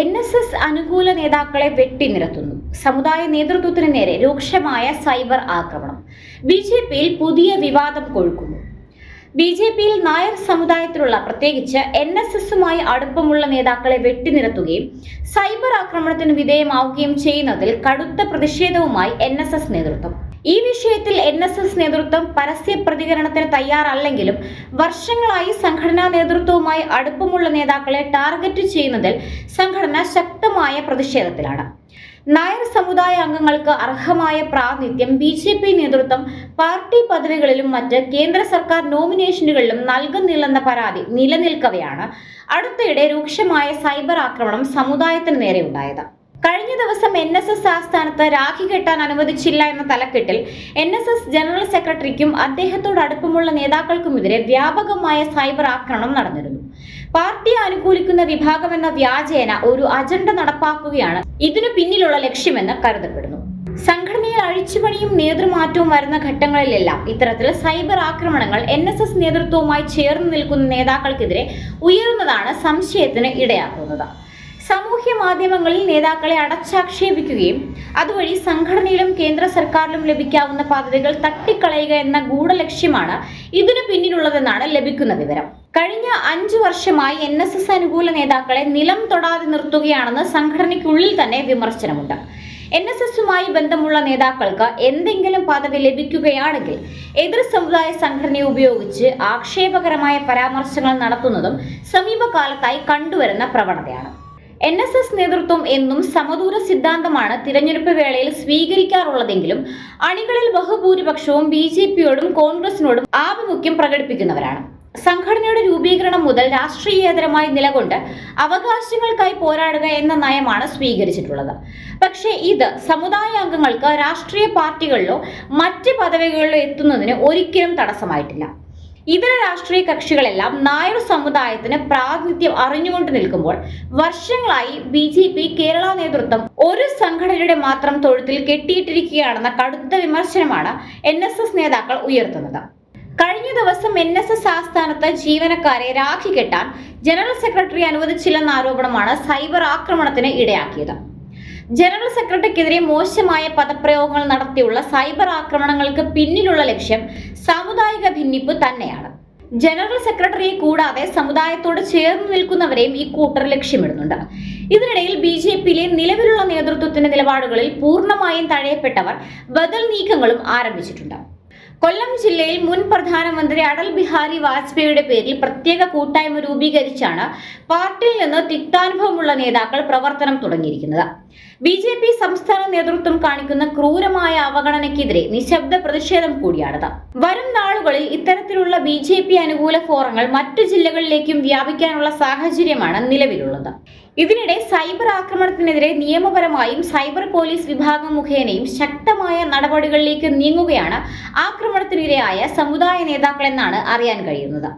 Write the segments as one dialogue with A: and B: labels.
A: N S S അനുകൂല നേതാക്കളെ വെട്ടിനിരത്തുന്നു സമുദായ നേതൃത്വത്തിന് നേരെ രൂക്ഷമായ സൈബർ ആക്രമണം. ബി ജെ പിയിൽ പുതിയ വിവാദം കൊഴുക്കുന്നു. ബി ജെ പിയിൽ നായർ സമുദായത്തിലുള്ള പ്രത്യേകിച്ച് എൻ എസ് എസുമായി അടുപ്പമുള്ള നേതാക്കളെ വെട്ടിനിരത്തുകയും സൈബർ ആക്രമണത്തിന് വിധേയമാവുകയും ചെയ്യുന്നതിൽ കടുത്ത പ്രതിഷേധവുമായി എൻ നേതൃത്വം. ഈ വിഷയത്തിൽ എൻ എസ് എസ് നേതൃത്വം പരസ്യ പ്രതികരണത്തിന് തയ്യാറല്ലെങ്കിലും വർഷങ്ങളായി സംഘടനാ നേതൃത്വവുമായി അടുപ്പമുള്ള നേതാക്കളെ ടാർഗറ്റ് ചെയ്യുന്നതിൽ സംഘടന ശക്തമായ പ്രതിഷേധത്തിലാണ്. നായർ സമുദായ അംഗങ്ങൾക്ക് അർഹമായ പ്രാതിനിധ്യം ബി ജെ പി നേതൃത്വം പാർട്ടി പദവികളിലും മറ്റ് കേന്ദ്ര സർക്കാർ നോമിനേഷനുകളിലും നൽകുന്നില്ലെന്ന പരാതി നിലനിൽക്കവെയാണ് അടുത്തിടെ രൂക്ഷമായ സൈബർ ആക്രമണം സമുദായത്തിന് നേരെ ഉണ്ടായത്. കഴിഞ്ഞ ദിവസം എൻ എസ് എസ് ആസ്ഥാനത്ത് രാഖി കെട്ടാൻ അനുവദിച്ചില്ല എന്ന തലക്കെട്ടിൽ എൻ എസ് എസ് ജനറൽ സെക്രട്ടറിക്കും അദ്ദേഹത്തോട് അടുപ്പമുള്ള നേതാക്കൾക്കുമെതിരെ വ്യാപകമായ സൈബർ ആക്രമണം നടന്നിരുന്നു. പാർട്ടിയെ അനുകൂലിക്കുന്ന വിഭാഗം എന്ന വ്യാജേന ഒരു അജണ്ട നടപ്പാക്കുകയാണ് ഇതിനു പിന്നിലുള്ള ലക്ഷ്യമെന്ന് കരുതപ്പെടുന്നു. സംഘടനയിൽ അഴിച്ചുപണിയും നേതൃമാറ്റവും വരുന്ന ഘട്ടങ്ങളിലെല്ലാം ഇത്തരത്തിൽ സൈബർ ആക്രമണങ്ങൾ എൻ എസ് എസ് നേതൃത്വവുമായി ചേർന്ന് നിൽക്കുന്ന നേതാക്കൾക്കെതിരെ ഉയരുന്നതാണ് സംശയത്തിന് ഇടയാക്കുന്നത്. സാമൂഹ്യ മാധ്യമങ്ങളിൽ നേതാക്കളെ അടച്ചാക്ഷേപിക്കുകയും അതുവഴി സംഘടനയിലും കേന്ദ്ര സർക്കാരിലും ലഭിക്കാവുന്ന പദവികൾ തട്ടിക്കളയുക എന്ന ഗൂഢലക്ഷ്യമാണ് ഇതിനു പിന്നിലുള്ളതെന്നാണ് ലഭിക്കുന്ന വിവരം. കഴിഞ്ഞ അഞ്ചു വർഷമായി എൻ എസ് എസ് അനുകൂല നേതാക്കളെ നിലം തൊടാതെ നിർത്തുകയാണെന്ന് സംഘടനയ്ക്കുള്ളിൽ തന്നെ വിമർശനമുണ്ട്. എൻ എസ് എസുമായി ബന്ധമുള്ള നേതാക്കൾക്ക് എന്തെങ്കിലും പദവി ലഭിക്കുകയാണെങ്കിൽ എതിർ സമുദായ സംഘടനയെ ഉപയോഗിച്ച് ആക്ഷേപകരമായ പരാമർശങ്ങൾ നടത്തുന്നതും സമീപകാലത്തായി കണ്ടുവരുന്ന പ്രവണതയാണ്. എൻ എസ് എസ് നേതൃത്വം എന്നും സമദൂര സിദ്ധാന്തമാണ് തിരഞ്ഞെടുപ്പ് വേളയിൽ സ്വീകരിക്കാറുള്ളതെങ്കിലും അണികളിൽ ബഹുഭൂരിപക്ഷവും ബി ജെ പിയോടും കോൺഗ്രസിനോടും ആഭിമുഖ്യം പ്രകടിപ്പിക്കുന്നവരാണ്. സംഘടനയുടെ രൂപീകരണം മുതൽ രാഷ്ട്രീയേതരമായി നിലകൊണ്ട് അവകാശങ്ങൾക്കായി പോരാടുക എന്ന നയമാണ് സ്വീകരിച്ചിട്ടുള്ളത്. പക്ഷേ ഇത് സമുദായ അംഗങ്ങൾക്ക് രാഷ്ട്രീയ പാർട്ടികളിലോ മറ്റ് പദവികളിലോ എത്തുന്നതിന് ഒരിക്കലും തടസ്സമായിട്ടില്ല. ഇതര രാഷ്ട്രീയ കക്ഷികളെല്ലാം നായർ സമുദായത്തിന് പ്രാതിനിധ്യം അറിഞ്ഞുകൊണ്ട് നിൽക്കുമ്പോൾ വർഷങ്ങളായി ബി ജെ പി കേരള നേതൃത്വം ഒരു സംഘടനയുടെ മാത്രം തൊഴുത്തിൽ കെട്ടിയിട്ടിരിക്കുകയാണെന്ന കടുത്ത വിമർശനമാണ് എൻ നേതാക്കൾ ഉയർത്തുന്നത്. കഴിഞ്ഞ ദിവസം എൻ എസ് എസ് ആസ്ഥാനത്ത് ജീവനക്കാരെ രാഖി കെട്ടാൻ ജനറൽ സെക്രട്ടറി അനുവദിച്ചില്ലെന്ന ആരോപണമാണ് സൈബർ ആക്രമണത്തിന് ഇടയാക്കിയത്. ജനറൽ സെക്രട്ടറിക്കെതിരെ മോശമായ പദപ്രയോഗങ്ങൾ നടത്തിയുള്ള സൈബർ ആക്രമണങ്ങൾക്ക് പിന്നിലുള്ള ലക്ഷ്യം സാമുദായിക ഭിന്നിപ്പ് തന്നെയാണ്. ജനറൽ സെക്രട്ടറിയെ കൂടാതെ സമുദായത്തോട് ചേർന്ന് നിൽക്കുന്നവരെയും ഈ കൂട്ടർ ലക്ഷ്യമിടുന്നുണ്ട്. ഇതിനിടയിൽ ബി ജെ പിയിലെ നിലവിലുള്ള നേതൃത്വത്തിന്റെ നിലപാടുകളിൽ പൂർണമായും തഴയപ്പെട്ടവർ ബദൽ നീക്കങ്ങളും ആരംഭിച്ചിട്ടുണ്ട്. കൊല്ലം ജില്ലയിൽ മുൻ പ്രധാനമന്ത്രി അടൽ ബിഹാരി വാജ്പേയിയുടെ പേരിൽ പ്രത്യേക കൂട്ടായ്മ രൂപീകരിച്ചാണ് പാർട്ടിയിൽ നിന്ന് തിക്താനുഭവമുള്ള നേതാക്കൾ പ്രവർത്തനം തുടങ്ങിയിരിക്കുന്നത്. ബി ജെ പി സംസ്ഥാന നേതൃത്വം കാണിക്കുന്ന ക്രൂരമായ അവഗണനയ്ക്കെതിരെ നിശബ്ദ പ്രതിഷേധം കൂടിയാണിത്. വരും നാളുകളിൽ ഇത്തരത്തിലുള്ള ബി ജെ പി അനുകൂല ഫോറങ്ങൾ മറ്റു ജില്ലകളിലേക്കും വ്യാപിക്കാനുള്ള സാഹചര്യമാണ് നിലവിലുള്ളത്. ഇതിനിടെ സൈബർ ആക്രമണത്തിനെതിരെ നിയമപരമായും സൈബർ പോലീസ് വിഭാഗം മുഖേനയും ശക്തമായ നടപടികളിലേക്ക് നീങ്ങുകയാണ് ആക്രമണത്തിനിരയായ സമുദായ നേതാക്കളെന്നാണ് അറിയാൻ കഴിയുന്നത്.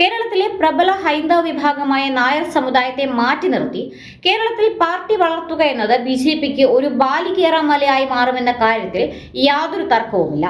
A: കേരളത്തിലെ പ്രബല ഹൈന്ദവ വിഭാഗമായ നായർ സമുദായത്തെ മാറ്റി നിർത്തി. കേരളത്തിൽ പാർട്ടി വളർത്തുക എന്നത് ബി ജെ പിക്ക് ഒരു ബാലികേറാമലയായി മാറുമെന്ന കാര്യത്തിൽ യാതൊരു തർക്കവുമില്ല.